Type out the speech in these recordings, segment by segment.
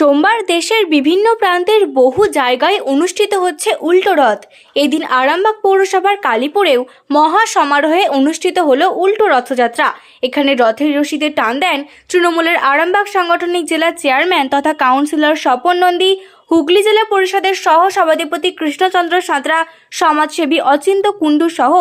সোমবার দেশের বিভিন্ন প্রান্তের বহু জায়গায় অনুষ্ঠিত হচ্ছে উল্টো রথ। এদিন আরামবাগ পৌরসভার কালীপুরেও মহা সমারোহে অনুষ্ঠিত হলো উল্টো রথযাত্রা। এখানে রথের রশিদে টান দেন তৃণমূলের আরামবাগ সাংগঠনিক জেলা চেয়ারম্যান তথা কাউন্সিলর স্বপন নন্দী হুগলি জেলা পরিষদের সহ সভাধিপতি কৃষ্ণচন্দ্র সাঁতরা, সমাজসেবী অচিন্ত কুণ্ডু সহ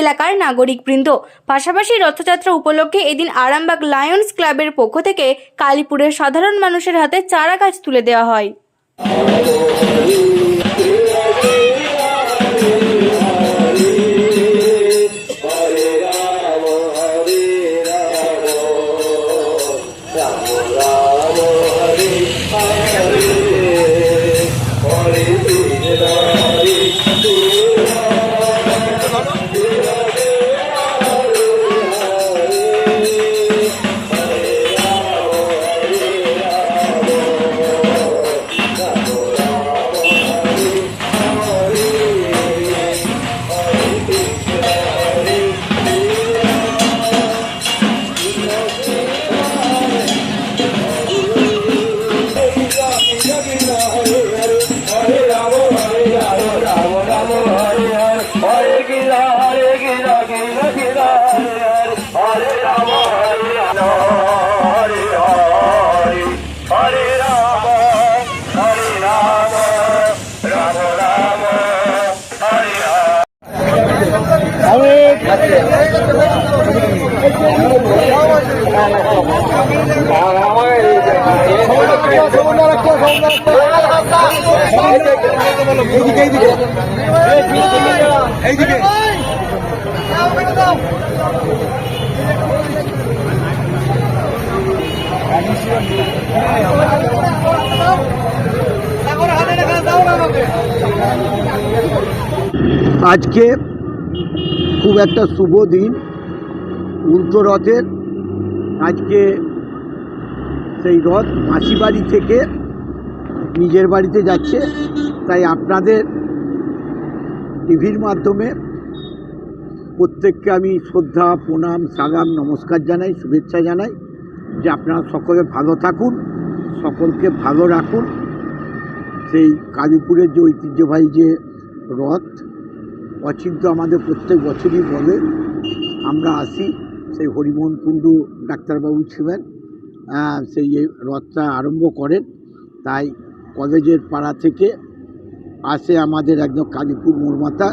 এলাকার নাগরিকবৃন্দ। পাশাপাশি রথযাত্রা উপলক্ষে এদিন আরামবাগ লায়ন্স ক্লাবের পক্ষ থেকে কালীপুরের সাধারণ মানুষের হাতে চারা গাছ তুলে দেওয়া হয়। আজকে খুব একটা শুভ দিন। উল্টো রথের আজকে সেই রথ মাসি বাড়ি থেকে নিজের বাড়িতে যাচ্ছে। তাই আপনাদের টিভির মাধ্যমে প্রত্যেককে আমি শ্রদ্ধা, প্রণাম, সালাম, নমস্কার জানাই, শুভেচ্ছা জানাই। যে আপনারা সকলে ভালো থাকুন, সকলকে ভালো রাখুন। সেই কালীপুরের যে ঐতিহ্যবাহী যে রথ অচিন্ত আমাদের প্রত্যেক বছরই বলে, আমরা আসি। সেই হরিমোহন কুণ্ডু ডাক্তারবাবু ছিলেন সেই রথটা আরম্ভ করেন। তাই কলেজের পাড়া থেকে আসে আমাদের একদম কালীপুর মোড় মাথা।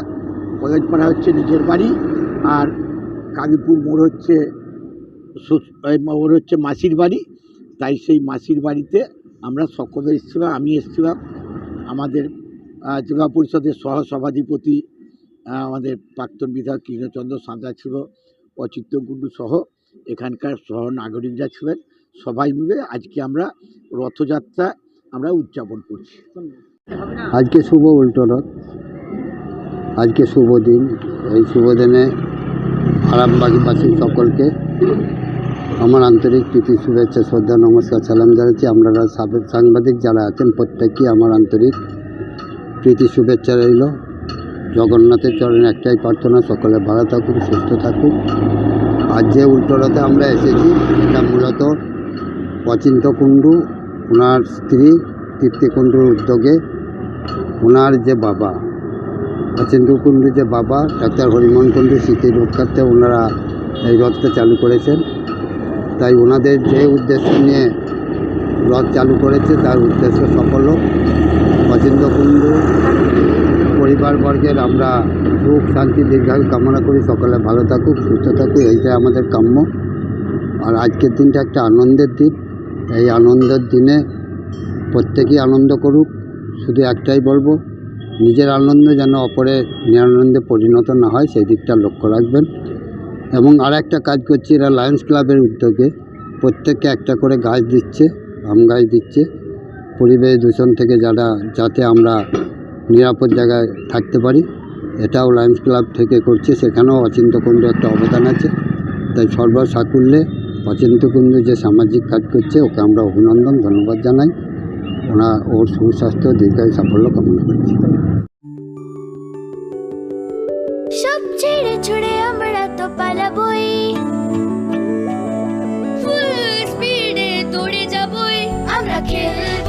কলেজ পাড়া হচ্ছে নিজের বাড়ি, আর কালীপুর মোড় হচ্ছে মোড় হচ্ছে মাসির বাড়ি। তাই সেই মাসির বাড়িতে আমরা সকলে এসেছিলাম, আমি এসেছিলাম। আমাদের জেলা পরিষদের সহ সভাধিপতি আমাদের প্রাক্তন বিধায়ক কৃষ্ণচন্দ্র সাঁতরা ছিল অচিত্ত কুণ্ডু সহ এখানকার সহ নাগরিকরা ছিলেন, সবাই মিলে আজকে আমরা রথযাত্রা আমরা উদযাপন করছি। আজকে শুভ উল্টো রথ, আজকে শুভ দিন, এই শুভ দিনে আরামবাগীবাসী সকলকে আমার আন্তরিক প্রীতি, শুভেচ্ছা, শ্রদ্ধা, নমস্কার, সালাম জানাচ্ছি। আপনারা সাবেক সাংবাদিক যারা আছেন, প্রত্যেককে আমার আন্তরিক প্রীতি, শুভেচ্ছা রইল। জগন্নাথের চরণে একটাই প্রার্থনা, সকলে ভালো থাকুক, সুস্থ থাকুক। আর যে উল্টো রথে আমরা এসেছি, এটা মূলত অচিন্ত কুণ্ডু ওনার স্ত্রী তৃপ্তি কুণ্ডুর উদ্যোগে। ওনার যে বাবা অচিন্ত কুণ্ডু যে বাবা, ডাক্তার হরিমোহন কুণ্ডু স্মৃতি রক্ষার্থে ওনারা এই রথটা চালু করেছেন। তাই ওনাদের যে উদ্দেশ্য নিয়ে রথ চালু করেছে, তার উদ্দেশ্য সফল হোক। অচিন্ত কুণ্ডু পরিবারবর্গের আমরা সুখ, শান্তি, দীর্ঘায়ু কামনা করি। সকলে ভালো থাকুক, সুস্থ থাকুক, এইটাই আমাদের কাম্য। আর আজকের দিনটা একটা আনন্দের দিন। এই আনন্দের দিনে প্রত্যেকেই আনন্দ করুক। শুধু একটাই বলব, নিজের আনন্দ যেন অপরের নিরানন্দে পরিণত না হয়, সেই দিকটা লক্ষ্য রাখবেন। এবং আর একটা কাজ করছি, এরা লায়ন্স ক্লাবের উদ্যোগে প্রত্যেককে একটা করে গাছ দিচ্ছে, আম গাছ দিচ্ছে। পরিবেশ দূষণ থেকে যারা, যাতে আমরা নিরাপদ জায়গায় থাকতে পারি। এটাও লায়ন্স ক্লাব থেকে করছে। সেখানেও অচিন্তকুণ্ড একটা অবদান আছে। তাই সর্বসাকুল্যে অচিন্তকুণ্ড যে সামাজিক কাজ করছে, ওকে আমরা অভিনন্দন, ধন্যবাদ জানাই। ওনা ওর সুস্বাস্থ্য, দীর্ঘায়ু সাফল্য কামনা করছি। সব ছেড়ে ছুড়ে আমরা তো পালাবই। ফুল স্পিডে দৌড়ে যাবই। আমরা খেলব